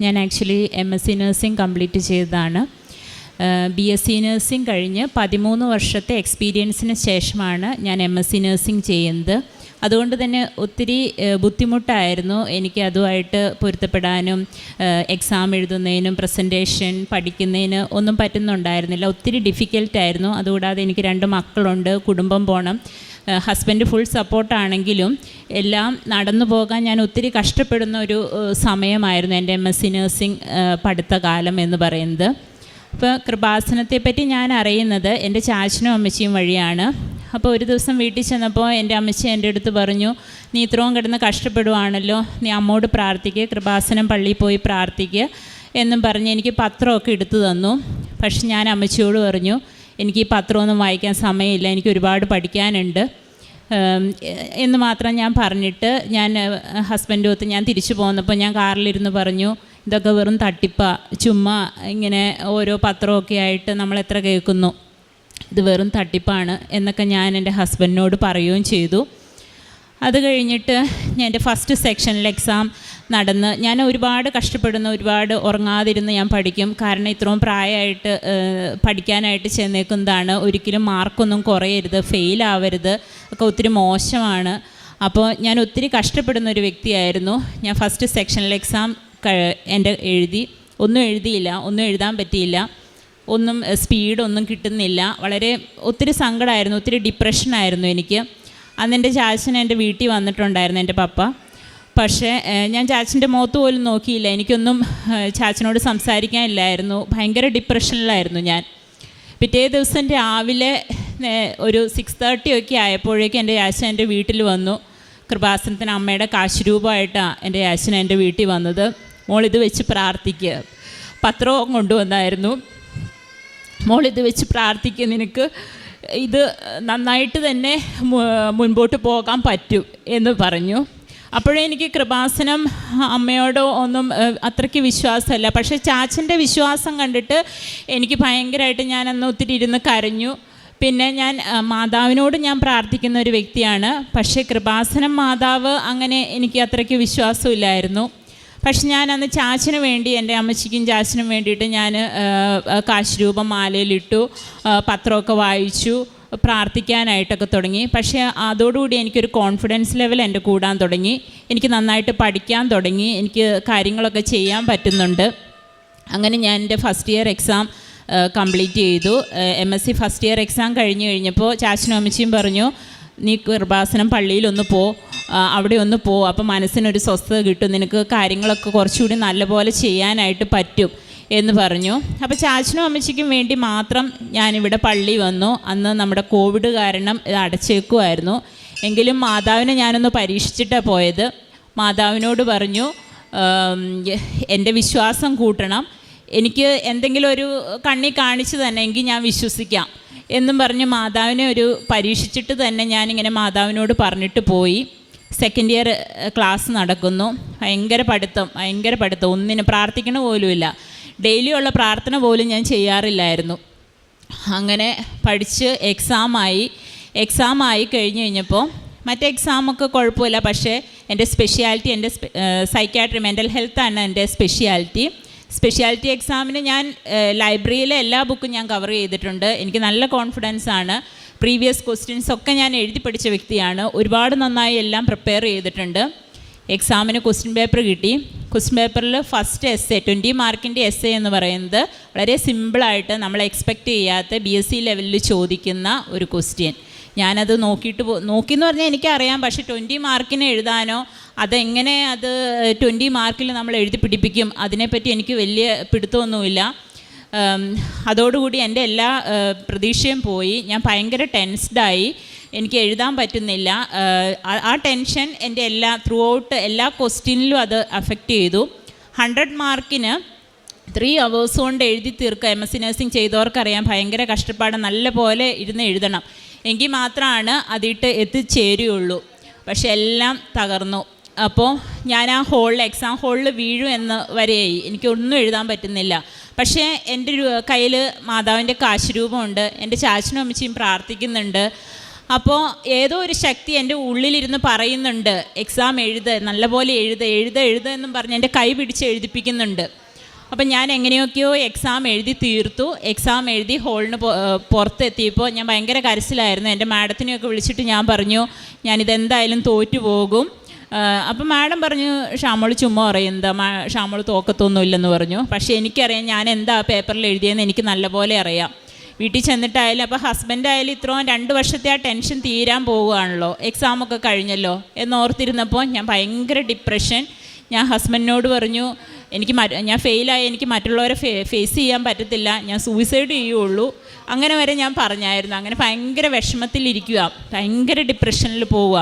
ഞാൻ actually M S C nursing complete ചെയ്തതാണ്. B S C nursing കഴിഞ്ഞ് പതിമൂന്ന് വർഷത്തെ എക്സ്പീരിയൻസിന് ശേഷമാണ് ഞാൻ എം എസ് സി നഴ്സിംഗ് ചെയ്യുന്നത്. അതുകൊണ്ട് തന്നെ ഒത്തിരി ബുദ്ധിമുട്ടായിരുന്നു എനിക്ക് അതുമായിട്ട് പൊരുത്തപ്പെടാനും എക്സാം എഴുതുന്നതിനും പ്രസന്റേഷൻ പഠിക്കുന്നതിന് ഒന്നും പറ്റുന്നുണ്ടായിരുന്നില്ല. ഒത്തിരി ഡിഫിക്കൽട്ടായിരുന്നു അതുകൂടാതെ എനിക്ക് രണ്ട് മക്കളുണ്ട് കുടുംബം പോകണം ഹസ്ബൻഡ് ഫുൾ സപ്പോർട്ടാണെങ്കിലും എല്ലാം നടന്നു പോകാൻ ഞാൻ ഒത്തിരി കഷ്ടപ്പെടുന്ന ഒരു സമയമായിരുന്നു എന്റെ എം എസ് സി നഴ്സിംഗ് പഠിത്ത കാലം എന്ന് പറയുന്നത്. അപ്പോൾ കൃപാസനത്തെപ്പറ്റി ഞാൻ അറിയുന്നത് എന്റെ ചാച്ചനും അമ്മച്ചിയും വഴിയാണ്. അപ്പോൾ ഒരു ദിവസം വീട്ടിൽ ചെന്നപ്പോൾ എന്റെ അമ്മച്ചി എന്റെ അടുത്ത് പറഞ്ഞു നീ ഇത്രയും കിടന്ന് കഷ്ടപ്പെടുവാണല്ലോ. നീ അമ്മോട് പ്രാർത്ഥിക്കുക കൃപാസനം പള്ളിയിൽ പോയി പ്രാർത്ഥിക്കുക എന്നും പറഞ്ഞ് എനിക്ക് പത്രമൊക്കെ എടുത്തു തന്നു. പക്ഷെ ഞാൻ അമ്മച്ചിയോട് പറഞ്ഞു എനിക്ക് ഈ പത്രമൊന്നും വായിക്കാൻ സമയമില്ല. എനിക്ക് ഒരുപാട് പഠിക്കാനുണ്ട്. എന്ന് മാത്രം ഞാൻ പറഞ്ഞിട്ട് ഞാൻ ഹസ്ബൻഡ് ഒത്ത് ഞാൻ തിരിച്ചു പോന്നപ്പോൾ ഞാൻ കാറിലിരുന്ന് പറഞ്ഞു ഇതൊക്കെ വെറും തട്ടിപ്പ. ചുമ്മാ ഇങ്ങനെ ഓരോ പത്രമൊക്കെ ആയിട്ട് നമ്മൾ എത്ര കേൾക്കുന്നു? ഇത് വെറും തട്ടിപ്പാണ് എന്നൊക്കെ ഞാൻ എന്റെ ഹസ്ബൻഡിനോട് പറയുകയും ചെയ്തു. അത് കഴിഞ്ഞിട്ട് ഞാൻ എന്റെ ഫസ്റ്റ് സെക്ഷനിൽ എക്സാം നടന്ന് ഞാൻ ഒരുപാട് കഷ്ടപ്പെടുന്ന ഒരുപാട് ഉറങ്ങാതിരുന്ന് ഞാൻ പഠിക്കും. കാരണം ഇത്രയും പ്രായമായിട്ട് പഠിക്കാനായിട്ട് ചെന്നേക്കുന്നതാണ്. ഒരിക്കലും മാർക്കൊന്നും കുറയരുത് ഫെയിലാവരുത് ഒക്കെ ഒത്തിരി മോശമാണ്. അപ്പോൾ ഞാൻ ഒത്തിരി കഷ്ടപ്പെടുന്ന ഒരു വ്യക്തിയായിരുന്നു. ഞാൻ ഫസ്റ്റ് സെക്ഷനിൽ എക്സാം എന്റെ എഴുതി. ഒന്നും എഴുതിയില്ല ഒന്നും എഴുതാൻ പറ്റിയില്ല. ഒന്നും സ്പീഡൊന്നും കിട്ടുന്നില്ല. വളരെ ഒത്തിരി സങ്കടമായിരുന്നു ഒത്തിരി ഡിപ്രഷനായിരുന്നു എനിക്ക്. അന്ന് എന്റെ ചാച്ചൻ എന്റെ വീട്ടിൽ വന്നിട്ടുണ്ടായിരുന്നു എന്റെ പപ്പ. പക്ഷേ ഞാൻ ചാച്ചന്റെ മുഖത്ത് പോലും നോക്കിയില്ല. എനിക്കൊന്നും ചാച്ചനോട് സംസാരിക്കാനില്ലായിരുന്നു. ഭയങ്കര ഡിപ്രഷനിലായിരുന്നു ഞാൻ. പിറ്റേ ദിവസം രാവിലെ ഒരു സിക്സ് തേർട്ടി ഒക്കെ ആയപ്പോഴേക്കും എന്റെ ചാച്ചൻ എന്റെ വീട്ടിൽ വന്നു. കൃപാസനത്തിന് അമ്മയുടെ കാശുരൂപമായിട്ടാണ് എന്റെ ചാച്ചൻ എന്റെ വീട്ടിൽ വന്നത്. മോളിത് വെച്ച് പ്രാർത്ഥിക്കുക. പത്രവും കൊണ്ടുവന്നായിരുന്നു. മോൾ ഇത് വെച്ച് പ്രാർത്ഥിക്കുക നിനക്ക് ഇത് നന്നായിട്ട് തന്നെ മുൻപോട്ട് പോകാൻ പറ്റും എന്ന് പറഞ്ഞു. അപ്പോഴേ എനിക്ക് കൃപാസനം അമ്മയോടോ ഒന്നും അത്രയ്ക്ക് വിശ്വാസമല്ല. പക്ഷേ ചാച്ചന്റെ വിശ്വാസം കണ്ടിട്ട് എനിക്ക് ഭയങ്കരമായിട്ട് ഞാൻ അന്ന് ഒത്തിരി ഇരുന്ന് കരഞ്ഞു. പിന്നെ ഞാൻ മാതാവിനോട് ഞാൻ പ്രാർത്ഥിക്കുന്ന ഒരു വ്യക്തിയാണ്. പക്ഷേ കൃപാസനം മാതാവ് അങ്ങനെ എനിക്ക് അത്രയ്ക്ക് വിശ്വാസമില്ലായിരുന്നു. പക്ഷെ ഞാൻ അന്ന് ചാച്ചന് വേണ്ടി എന്റെ അമ്മച്ചിക്കും ചാച്ചനും വേണ്ടിയിട്ട് ഞാൻ കാശ് രൂപം മാലയിലിട്ടു പത്രമൊക്കെ വായിച്ചു പ്രാർത്ഥിക്കാനായിട്ടൊക്കെ തുടങ്ങി. പക്ഷേ അതോടുകൂടി എനിക്കൊരു കോൺഫിഡൻസ് ലെവൽ എന്റെ കൂടാൻ തുടങ്ങി. എനിക്ക് നന്നായിട്ട് പഠിക്കാൻ തുടങ്ങി. എനിക്ക് കാര്യങ്ങളൊക്കെ ചെയ്യാൻ പറ്റുന്നുണ്ട്. അങ്ങനെ ഞാൻ എന്റെ ഫസ്റ്റ് ഇയർ എക്സാം കംപ്ലീറ്റ് ചെയ്തു. M S C first year exam കഴിഞ്ഞ് കഴിഞ്ഞപ്പോൾ ചാച്ചനും അമ്മച്ചിയും പറഞ്ഞു നീ കൃപാസനം പള്ളിയിലൊന്ന് പോ അവിടെ ഒന്ന് പോ. അപ്പം മനസ്സിനൊരു സ്വസ്ഥത കിട്ടും. നിനക്ക് കാര്യങ്ങളൊക്കെ കുറച്ചുകൂടി നല്ലപോലെ ചെയ്യാനായിട്ട് പറ്റും എന്ന് പറഞ്ഞു. അപ്പോൾ ചാച്ചനും അമ്മച്ചിക്കും വേണ്ടി മാത്രം ഞാനിവിടെ പള്ളി വന്നു. അന്ന് നമ്മുടെ കോവിഡ് കാരണം അടച്ചേക്കുമായിരുന്നു എങ്കിലും മാതാവിനെ ഞാനൊന്ന് പരീക്ഷിച്ചിട്ടാണ് പോയത്. മാതാവിനോട് പറഞ്ഞു എന്റെ വിശ്വാസം കൂട്ടണം. എനിക്ക് എന്തെങ്കിലും ഒരു കണ്ണി കാണിച്ചു തന്നെ എങ്കിൽ ഞാൻ വിശ്വസിക്കാം എന്നും പറഞ്ഞ് മാതാവിനെ ഒരു പരീക്ഷിച്ചിട്ട് തന്നെ ഞാനിങ്ങനെ മാതാവിനോട് പറഞ്ഞിട്ട് പോയി. സെക്കൻഡ് ഇയർ ക്ലാസ് നടക്കുന്നു. ഭയങ്കര പഠിത്തം ഭയങ്കര പഠിത്തം. ഒന്നിനും പ്രാർത്ഥിക്കണ പോലുമില്ല ഡെയിലി ഉള്ള പ്രാർത്ഥന പോലും ഞാൻ ചെയ്യാറില്ലായിരുന്നു. അങ്ങനെ പഠിച്ച് എക്സാമായി എക്സാം ആയി കഴിഞ്ഞ് കഴിഞ്ഞപ്പോൾ മറ്റേ എക്സാമൊക്കെ കുഴപ്പമില്ല. പക്ഷേ എന്റെ സ്പെഷ്യാലിറ്റി എന്റെ സൈക്കാട്രി മെന്റൽ ഹെൽത്താണ് എന്റെ സ്പെഷ്യാലിറ്റി സ്പെഷ്യാലിറ്റി എക്സാമിന് ഞാൻ ലൈബ്രറിയിലെ എല്ലാ ബുക്കും ഞാൻ കവർ ചെയ്തിട്ടുണ്ട്. എനിക്ക് നല്ല കോൺഫിഡൻസ് ആണ്. പ്രീവിയസ് ക്വസ്റ്റ്യൻസ് ഒക്കെ ഞാൻ എഴുതി പഠിച്ച വ്യക്തിയാണ്. ഒരുപാട് നന്നായി എല്ലാം പ്രിപ്പയർ ചെയ്തിട്ടുണ്ട്. എക്സാമിന് ക്വസ്റ്റ്യൻ പേപ്പർ കിട്ടി. ക്വസ്റ്റ്യൻ പേപ്പറിൽ ഫസ്റ്റ് എസ് എ ട്വന്റി മാർക്കിന്റെ എസ് എ എന്ന് പറയുന്നത് വളരെ സിമ്പിളായിട്ട് നമ്മൾ എക്സ്പെക്റ്റ് ചെയ്യാത്ത ബി എസ് സി ലെവലിൽ ചോദിക്കുന്ന ഒരു ക്വസ്റ്റ്യൻ ഞാനത് നോക്കിയിട്ട് പോ നോക്കിയെന്ന് പറഞ്ഞാൽ എനിക്കറിയാം പക്ഷേ ട്വന്റി മാർക്കിന് എഴുതാനോ അതെങ്ങനെ അത് ട്വന്റി മാർക്കിൽ നമ്മൾ എഴുതി പിടിപ്പിക്കും അതിനെപ്പറ്റി എനിക്ക് വലിയ പിടുത്തമൊന്നുമില്ല. അതോടുകൂടി എന്റെ എല്ലാ പ്രതീക്ഷയും പോയി. ഞാൻ ഭയങ്കര ടെൻസ്ഡായി എനിക്ക് എഴുതാൻ പറ്റുന്നില്ല. ആ ടെൻഷൻ എന്റെ എല്ലാ ത്രൂ ഔട്ട് എല്ലാ ക്വസ്റ്റ്യനിലും അത് അഫക്റ്റ് ചെയ്തു. ഹൺഡ്രഡ് മാർക്കിന് ത്രീ അവേഴ്സ് കൊണ്ട് എഴുതി തീർക്കുക. എം എസ് സി നഴ്സിംഗ് ചെയ്തവർക്കറിയാം ഭയങ്കര കഷ്ടപ്പാട് നല്ല പോലെ ഇരുന്ന് എഴുതണം. എങ്കിൽ മാത്രമാണ് അതിട്ട് എത്തിച്ചേരുകയുള്ളൂ പക്ഷെ എല്ലാം തകർന്നു. അപ്പോൾ ഞാൻ ആ ഹോളിൽ എക്സാം ഹോളിൽ വീഴും എന്ന് വരെയായി. എനിക്കൊന്നും എഴുതാൻ പറ്റുന്നില്ല. പക്ഷേ എന്റെ കയ്യിൽ മാതാവിന്റെ കാശുരൂപമുണ്ട്. എന്റെ ചാച്ചനും അമ്മച്ചിയും പ്രാർത്ഥിക്കുന്നുണ്ട്. അപ്പോൾ ഏതോ ഒരു ശക്തി എന്റെ ഉള്ളിലിരുന്ന് പറയുന്നുണ്ട്. എക്സാം എഴുത് നല്ലപോലെ എഴുത് എഴുത എഴുത എന്നും പറഞ്ഞ് എന്റെ കൈ പിടിച്ച് എഴുതിപ്പിക്കുന്നുണ്ട്. അപ്പം ഞാൻ എങ്ങനെയൊക്കെയോ എക്സാം എഴുതി തീർത്തു. എക്സാം എഴുതി ഹോളിന് പുറത്തെത്തിയപ്പോൾ ഞാൻ ഭയങ്കര കരച്ചിലായിരുന്നു. എന്റെ മാഡത്തിനെയൊക്കെ വിളിച്ചിട്ട് ഞാൻ പറഞ്ഞു ഞാനിതെന്തായാലും തോറ്റു പോകും. അപ്പം മാഡം പറഞ്ഞു ഷാമോൾ ചുമ്മാ പറയും. എന്താ മാ ഷാമോൾ തോക്കത്തൊന്നുമില്ലെന്ന് പറഞ്ഞു. പക്ഷേ എനിക്കറിയാം ഞാൻ എന്താ പേപ്പറിൽ എഴുതിയെന്ന് എനിക്ക് നല്ലപോലെ അറിയാം. വീട്ടിൽ ചെന്നിട്ടായാലും അപ്പോൾ ഹസ്ബൻഡായാലും ഇത്രയും രണ്ട് വർഷത്തെ ആ ടെൻഷൻ തീരാൻ പോവുകയാണല്ലോ. എക്സാമൊക്കെ കഴിഞ്ഞല്ലോ. എന്നോർത്തിരുന്നപ്പോൾ ഞാൻ ഭയങ്കര ഡിപ്രഷൻ ഞാൻ ഹസ്ബൻഡിനോട് പറഞ്ഞു എനിക്ക് ഞാൻ ഫെയിലായി എനിക്ക് മറ്റുള്ളവരെ ഫേസ് ചെയ്യാൻ പറ്റത്തില്ല. ഞാൻ സൂയിസൈഡ് ചെയ്യുള്ളൂ. അങ്ങനെ വരെ ഞാൻ പറഞ്ഞായിരുന്നു. അങ്ങനെ ഭയങ്കര വിഷമത്തിലിരിക്കുക ഭയങ്കര ഡിപ്രഷനിൽ പോവുക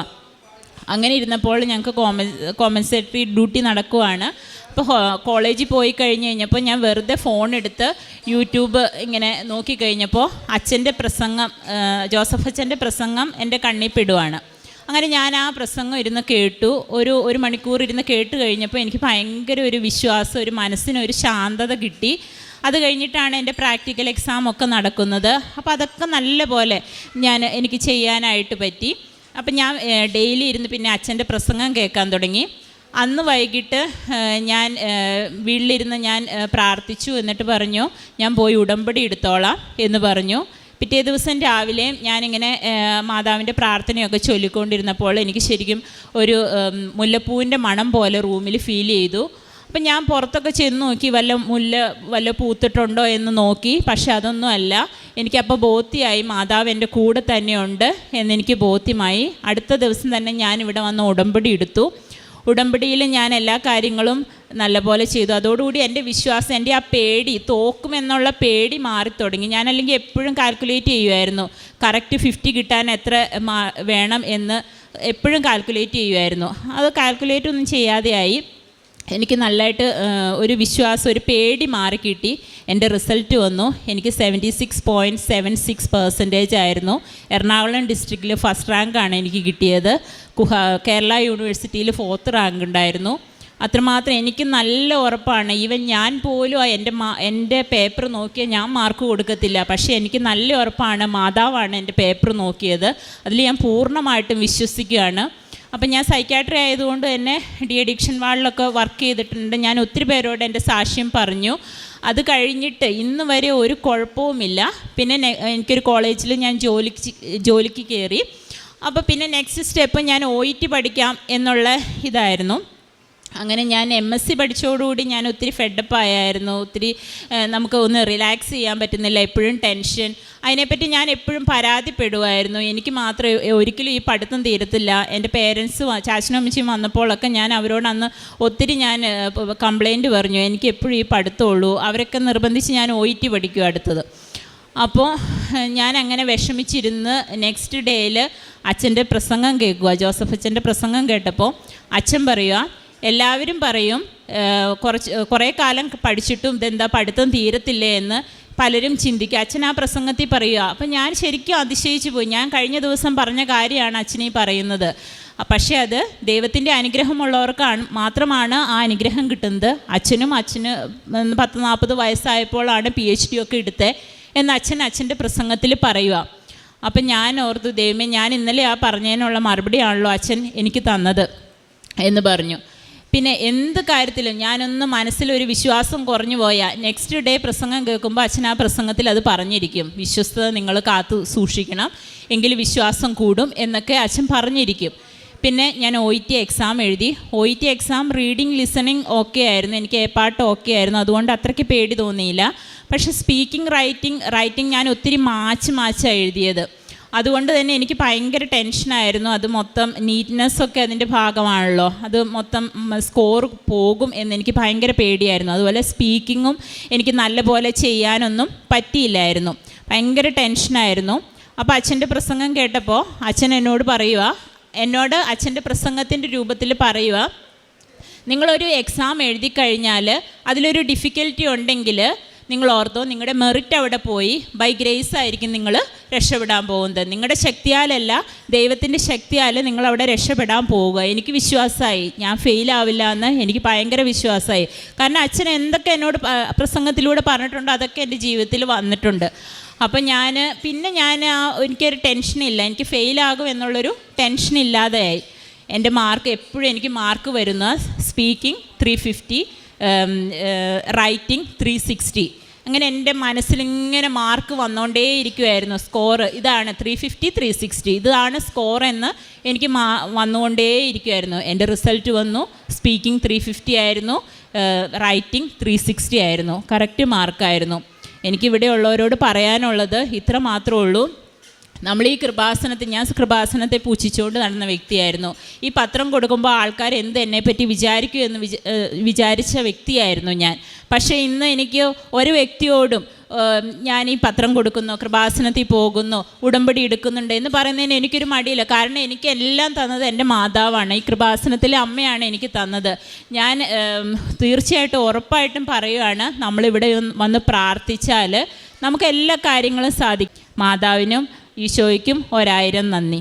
അങ്ങനെ ഇരുന്നപ്പോൾ ഞങ്ങൾക്ക് കോമൻ കോമ്പൻസേറ്ററി ഡ്യൂട്ടി നടക്കുവാണ്. അപ്പോൾ കോളേജിൽ പോയി കഴിഞ്ഞ് കഴിഞ്ഞപ്പോൾ ഞാൻ വെറുതെ ഫോൺ എടുത്ത് യൂട്യൂബ് ഇങ്ങനെ നോക്കിക്കഴിഞ്ഞപ്പോൾ അച്ഛന്റെ പ്രസംഗം ജോസഫ് അച്ഛന്റെ പ്രസംഗം എന്റെ കണ്ണിൽ പെടുവാണ്. അങ്ങനെ ഞാൻ ആ പ്രസംഗം ഇരുന്ന് കേട്ടു. ഒരു ഒരു മണിക്കൂർ ഇരുന്ന് കേട്ട് കഴിഞ്ഞപ്പോൾ എനിക്ക് ഭയങ്കര ഒരു വിശ്വാസം ഒരു മനസ്സിനൊരു ശാന്തത കിട്ടി. അത് കഴിഞ്ഞിട്ടാണ് എന്റെ പ്രാക്ടിക്കൽ എക്സാം ഒക്കെ നടക്കുന്നത്. അപ്പോൾ അതൊക്കെ നല്ല പോലെ ഞാൻ എനിക്ക് ചെയ്യാനായിട്ട് പറ്റി. അപ്പം ഞാൻ ഡെയിലി ഇരുന്ന് പിന്നെ അച്ഛന്റെ പ്രസംഗം കേൾക്കാൻ തുടങ്ങി. അന്ന് വൈകിട്ട് ഞാൻ വീട്ടിലിരുന്ന് ഞാൻ പ്രാർത്ഥിച്ചു എന്നിട്ട് പറഞ്ഞു ഞാൻ പോയി ഉടമ്പടി എടുത്തോളാം എന്ന് പറഞ്ഞു. പിറ്റേ ദിവസം രാവിലെ ഞാനിങ്ങനെ മാതാവിന്റെ പ്രാർത്ഥനയൊക്കെ ചൊല്ലിക്കൊണ്ടിരുന്നപ്പോൾ എനിക്ക് ശരിക്കും ഒരു മുല്ലപ്പൂവിന്റെ മണം പോലെ റൂമിൽ ഫീൽ ചെയ്തു. അപ്പം ഞാൻ പുറത്തൊക്കെ ചെന്ന് നോക്കി വല്ല മുല്ല വല്ല പൂത്തിട്ടുണ്ടോ എന്ന് നോക്കി. പക്ഷെ അതൊന്നും അല്ല. എനിക്കപ്പോൾ ബോധ്യമായി മാതാവ് എന്റെ കൂടെ തന്നെയുണ്ട് എന്നെനിക്ക് ബോധ്യമായി. അടുത്ത ദിവസം തന്നെ ഞാൻ ഇവിടെ വന്ന് ഉടമ്പടി എടുത്തു. ഉടമ്പടിയിൽ ഞാൻ എല്ലാ കാര്യങ്ങളും നല്ലപോലെ ചെയ്തു. അതോടുകൂടി എന്റെ വിശ്വാസം എന്റെ ആ പേടി തോക്കുമെന്നുള്ള പേടി മാറി തുടങ്ങി ഞാൻ അല്ലെങ്കിൽ എപ്പോഴും കാൽക്കുലേറ്റ് ചെയ്യുമായിരുന്നു കറക്റ്റ് ഫിഫ്റ്റി കിട്ടാൻ എത്ര വേണം എന്ന് എപ്പോഴും കാൽക്കുലേറ്റ് ചെയ്യുമായിരുന്നു അത് കാൽക്കുലേറ്റ് ഒന്നും ചെയ്യാതെയായി. എനിക്ക് നല്ലതായിട്ട് ഒരു വിശ്വാസം ഒരു പേടി മാറിക്കിട്ടി. എന്റെ റിസൾട്ട് വന്നു. എനിക്ക് seventy six point seven six percentage ആയിരുന്നു. എറണാകുളം ഡിസ്ട്രിക്റ്റിൽ ഫസ്റ്റ് റാങ്കാണ് എനിക്ക് കിട്ടിയത്. കുഹ കേരള യൂണിവേഴ്സിറ്റിയിൽ ഫോർത്ത് റാങ്ക് ഉണ്ടായിരുന്നു. അത്രമാത്രം എനിക്ക് നല്ല ഉറപ്പാണ്. ഈവൻ ഞാൻ പോലും എന്റെ മാ എന്റെ പേപ്പർ നോക്കിയ ഞാൻ മാർക്ക് കൊടുക്കത്തില്ല. പക്ഷേ എനിക്ക് നല്ല ഉറപ്പാണ്. മാതാവാണ് എന്റെ പേപ്പർ നോക്കിയത്. അതിൽ ഞാൻ പൂർണമായിട്ടും വിശ്വസിക്കുകയാണ്. അപ്പം ഞാൻ സൈക്കാട്രി ആയതുകൊണ്ട് തന്നെ ഡി അഡിക്ഷൻ വാർഡിലൊക്കെ വർക്ക് ചെയ്തിട്ടുണ്ട്. ഞാൻ ഒത്തിരി പേരോട് എന്റെ സാക്ഷ്യം പറഞ്ഞു. അത് കഴിഞ്ഞിട്ട് ഇന്ന് വരെ ഒരു കുഴപ്പവുമില്ല. പിന്നെ എനിക്കൊരു കോളേജിൽ ഞാൻ ജോലിക്ക് ജോലിക്ക് കയറി. അപ്പോൾ പിന്നെ നെക്സ്റ്റ് സ്റ്റെപ്പ് ഞാൻ ഒ ഇ ടി പഠിക്കാം എന്നുള്ള ഇതായിരുന്നു. അങ്ങനെ ഞാൻ എം എസ് സി പഠിച്ചതോടുകൂടി ഞാൻ ഒത്തിരി ഫെഡപ്പ് ആയായിരുന്നു. ഒത്തിരി നമുക്ക് ഒന്ന് റിലാക്സ് ചെയ്യാൻ പറ്റുന്നില്ല എപ്പോഴും ടെൻഷൻ അതിനെപ്പറ്റി ഞാൻ എപ്പോഴും പരാതിപ്പെടുമായിരുന്നു എനിക്ക് മാത്രമേ ഒരിക്കലും ഈ പഠിത്തം തീരത്തില്ല. എന്റെ പേരൻസും ചാച്ചനും അമ്മച്ചിയും വന്നപ്പോഴൊക്കെ ഞാൻ അവരോട് അന്ന് ഒത്തിരി ഞാൻ കംപ്ലൈന്റ് പറഞ്ഞു. എനിക്ക് എപ്പോഴും ഈ പഠിത്തമുള്ളൂ. അവരൊക്കെ നിർബന്ധിച്ച് ഞാൻ ഒ ഇ ടി പഠിക്കും അടുത്തത്. അപ്പോൾ ഞാൻ അങ്ങനെ വിഷമിച്ചിരുന്ന് നെക്സ്റ്റ് ഡേയിൽ അച്ഛന്റെ പ്രസംഗം കേൾക്കുക. ജോസഫ് അച്ഛന്റെ പ്രസംഗം കേട്ടപ്പോൾ അച്ഛൻ പറയുക എല്ലാവരും പറയും കുറച്ച് കുറേ കാലം പഠിച്ചിട്ടും ഇതെന്താ പഠിത്തം തീരത്തില്ലേ എന്ന് പലരും ചിന്തിക്കുക അച്ഛൻ ആ പ്രസംഗത്തിൽ പറയുക അപ്പം ഞാൻ ശരിക്കും അതിശയിച്ചു പോയി. ഞാൻ കഴിഞ്ഞ ദിവസം പറഞ്ഞ കാര്യമാണ് അച്ഛനീ പറയുന്നത്. പക്ഷേ അത് ദൈവത്തിന്റെ അനുഗ്രഹമുള്ളവർക്കാണ് മാത്രമാണ് ആ അനുഗ്രഹം കിട്ടുന്നത്. അച്ഛനും അച്ഛന് പത്ത് നാൽപ്പത് വയസ്സായപ്പോഴാണ് പി എച്ച് ഡി ഒക്കെ എടുത്തത് എന്ന് അച്ഛൻ അച്ഛന്റെ പ്രസംഗത്തിൽ പറയുക. അപ്പം ഞാൻ ഓർത്തു ദൈവമേ ഞാൻ ഇന്നലെ ആ പറഞ്ഞതിനുള്ള മറുപടിയാണല്ലോ അച്ഛൻ എനിക്ക് തന്നത് എന്ന് പറഞ്ഞു. പിന്നെ എന്ത് കാര്യത്തിലും ഞാനൊന്ന് മനസ്സിലൊരു വിശ്വാസം കുറഞ്ഞു പോയാൽ നെക്സ്റ്റ് ഡേ പ്രസംഗം കേൾക്കുമ്പോൾ അച്ഛൻ ആ പ്രസംഗത്തിൽ അത് പറഞ്ഞിരിക്കും. വിശ്വസ്തത നിങ്ങൾ കാത്തു സൂക്ഷിക്കണം. എങ്കിൽ വിശ്വാസം കൂടും എന്നൊക്കെ അച്ഛൻ പറഞ്ഞിരിക്കും. പിന്നെ ഞാൻ ഒ ടി എക്സാം എഴുതി. O T exam reading listening okay ആയിരുന്നു. എനിക്ക് എ പാട്ട് ഓക്കെ ആയിരുന്നു. അതുകൊണ്ട് അത്രയ്ക്ക് പേടി തോന്നിയില്ല. പക്ഷേ സ്പീക്കിംഗ് റൈറ്റിംഗ് റൈറ്റിംഗ് ഞാൻ ഒത്തിരി മാച്ച് മാച്ചാണ് എഴുതിയത്. അതുകൊണ്ട് തന്നെ എനിക്ക് ഭയങ്കര ടെൻഷനായിരുന്നു അത് മൊത്തം നീറ്റ്നെസ് ഒക്കെ അതിന്റെ ഭാഗമാണല്ലോ. അത് മൊത്തം സ്കോർ പോകും എന്ന് എനിക്ക് ഭയങ്കര പേടിയായിരുന്നു. അതുപോലെ സ്പീക്കിങ്ങും എനിക്ക് നല്ലപോലെ ചെയ്യാനൊന്നും പറ്റിയില്ലായിരുന്നു. ഭയങ്കര ടെൻഷനായിരുന്നു അപ്പോൾ അച്ഛന്റെ പ്രസംഗം കേട്ടപ്പോൾ അച്ഛൻ എന്നോട് പറയുക എന്നോട് അച്ഛന്റെ പ്രസംഗത്തിന്റെ രൂപത്തിൽ പറയുക നിങ്ങളൊരു എക്സാം എഴുതി കഴിഞ്ഞാൽ അതിലൊരു ഡിഫിക്കൽറ്റി ഉണ്ടെങ്കിൽ നിങ്ങൾ ഓർത്തോ നിങ്ങളുടെ മെറിറ്റ് അവിടെ പോയി ബൈ ഗ്രേസ് ആയിരിക്കും നിങ്ങൾ രക്ഷപ്പെടാൻ പോകുന്നത്. നിങ്ങളുടെ ശക്തിയാലല്ല ദൈവത്തിന്റെ ശക്തിയാൽ നിങ്ങൾ അവിടെ രക്ഷപ്പെടാൻ പോവുക എനിക്ക് വിശ്വാസമായി. ഞാൻ ഫെയിൽ ആവില്ല എന്ന് എനിക്ക് ഭയങ്കര വിശ്വാസമായി. കാരണം അച്ഛൻ എന്തൊക്കെ എന്നോട് പ്രസംഗത്തിലൂടെ പറഞ്ഞിട്ടുണ്ടോ അതൊക്കെ എന്റെ ജീവിതത്തിൽ വന്നിട്ടുണ്ട്. അപ്പം ഞാൻ പിന്നെ ഞാൻ ആ എനിക്കൊരു ടെൻഷനില്ല എനിക്ക് ഫെയിലാകും എന്നുള്ളൊരു ടെൻഷൻ ഇല്ലാതെയായി. എന്റെ മാർക്ക് എപ്പോഴും എനിക്ക് മാർക്ക് വരുന്ന speaking three fifty writing three sixty അങ്ങനെ എന്റെ മനസ്സിലിങ്ങനെ മാർക്ക് വന്നുകൊണ്ടേ ഇരിക്കുമായിരുന്നു സ്കോർ ഇതാണ് ത്രീ ഫിഫ്റ്റി ത്രീ സിക്സ്റ്റി ഇതാണ് സ്കോർ എന്ന് എനിക്ക് മാ വന്നുകൊണ്ടേ ഇരിക്കുമായിരുന്നു എന്റെ റിസൾട്ട് വന്നു. സ്പീക്കിംഗ് ത്രീ ഫിഫ്റ്റി ആയിരുന്നു. റൈറ്റിംഗ് ത്രീ സിക്സ്റ്റി ആയിരുന്നു. കറക്റ്റ് മാർക്കായിരുന്നു എനിക്കിവിടെ ഉള്ളവരോട് പറയാനുള്ളത് ഇത്ര മാത്രമേ ഉള്ളൂ. നമ്മൾ ഈ കൃപാസനത്തെ ഞാൻ കൃപാസനത്തെ പൂച്ഛിച്ചുകൊണ്ട് നടന്ന വ്യക്തിയായിരുന്നു. ഈ പത്രം കൊടുക്കുമ്പോൾ ആൾക്കാർ എന്ത് എന്നെപ്പറ്റി വിചാരിക്കും എന്ന് വിച വിചാരിച്ച വ്യക്തിയായിരുന്നു ഞാൻ. പക്ഷേ ഇന്ന് എനിക്ക് ഒരു വ്യക്തിയോടും ഞാൻ ഈ പത്രം കൊടുക്കുന്നു കൃപാസനത്തിൽ പോകുന്നു ഉടമ്പടി എടുക്കുന്നുണ്ട് എന്ന് പറയുന്നതിന് എനിക്കൊരു മടിയില്ല. കാരണം എനിക്ക് എല്ലാം തന്നത് എന്റെ മാതാവാണ്. ഈ കൃപാസനത്തിലെ അമ്മയാണ് എനിക്ക് തന്നത്. ഞാൻ തീർച്ചയായിട്ടും ഉറപ്പായിട്ടും പറയുകയാണ് നമ്മളിവിടെ വന്ന് പ്രാർത്ഥിച്ചാൽ നമുക്ക് എല്ലാ കാര്യങ്ങളും സാധിക്കും. മാതാവിനും ഈശോയ്ക്കും ഒരായിരം നന്ദി.